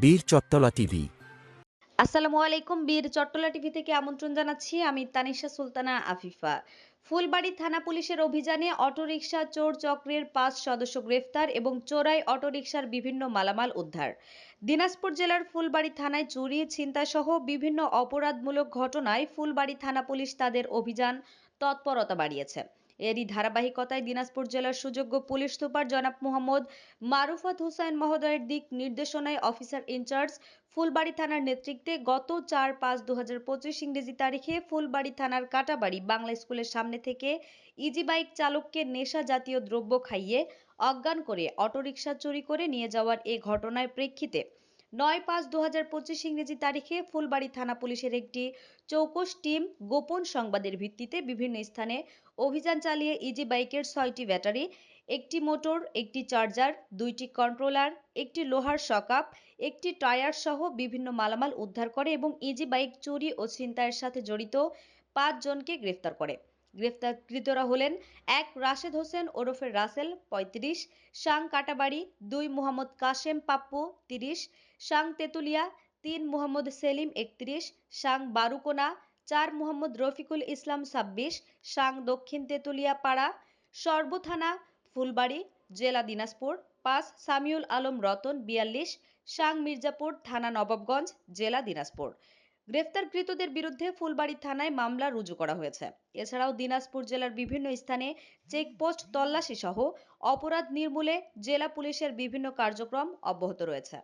বীর চত্তলা টিভি। আসসালামু আলাইকুম, বীর চট্টলা টিভি থেকে আমন্ত্রণ জানাচ্ছি। আমি তানিশা সুলতানা আফিফা। ফুলবাড়ি থানা পুলিশের অভিযানে অটোরিকশা চোর চক্রের পাঁচ সদস্য গ্রেফতার এবং চোরাই অটোরিকশার বিভিন্ন মালামাল উদ্ধার। দিনাজপুর জেলার ফুলবাড়ি থানায় চুরি ছিনতাই সহ বিভিন্ন অপরাধমূলক ঘটনায় ফুলবাড়ি থানা পুলিশ তাদের অভিযান তৎপরতা বাড়িয়েছে। এরই ধারাবাহিকতায় দিনাজপুর জেলার সুযোগ্য পুলিশ সুপার জনাব মোহাম্মদ মারুফাত হোসেন মহোদয়ের দিক নির্দেশনায় অফিসার ইনচার্জ ফুলবাড়ি থানার নেতৃত্বে গত চার পাঁচ দু হাজার পঁচিশ ইংরেজি তারিখে ফুলবাড়ি থানার কাটাবাড়ি বাংলা স্কুলের সামনে থেকে ইজি বাইক চালককে নেশা জাতীয় দ্রব্য খাইয়ে অজ্ঞান করে অটোরিকশা চুরি করে নিয়ে যাওয়ার এ ঘটনার প্রেক্ষিতে নয় পাঁচ দু হাজার পঁচিশ ইংরেজি তারিখে ফুলবাড়ি থানা পুলিশের একটি চৌকস টিম গোপন সংবাদের ভিত্তিতে বিভিন্ন স্থানে অভিযান চালিয়ে ইজি বাইকের ছয়টি ব্যাটারি, একটি মোটর, একটি চার্জার, দুইটি কন্ট্রোলার, একটি লোহার শকআপ একটি টায়ার সহ বিভিন্ন মালামাল উদ্ধার করে এবং ইজি বাইক চুরি ও ছিনতাইয়ের সাথে জড়িত পাঁচজনকে গ্রেফতার করে। গ্রেফতারকৃতরা হলেন এক রাশেদ হোসেন ওরফে রাসেল, পঁয়ত্রিশ, শাং কাটাবাড়ি, দুই মোহাম্মদ কাশেম পাপ্পু, তিরিশ, শাং তেতুলিয়া, তিন মোহাম্মদ সেলিম একত্রিশ, শাং বারুকোনা, চার মোহাম্মদ রফিকুল ইসলাম ছাব্বিশ, শাং দক্ষিণ তেতুলিয়া পাড়া, সর্বথানা ফুলবাড়ি, জেলা দিনাজপুর, পাঁচ সামিউল আলম রতন বিয়াল্লিশ, শাং মির্জাপুর থানা নবাবগঞ্জ, জেলা দিনাজপুর। গ্রেফতারকৃতদের বিরুদ্ধে ফুলবাড়ি থানায় মামলা রুজু করা হয়েছে। এছাড়াও দিনাজপুর জেলার বিভিন্ন স্থানে চেকপোস্ট তল্লাশি সহ অপরাধ নির্মূলে জেলা পুলিশের বিভিন্ন কার্যক্রম অব্যাহত রয়েছে।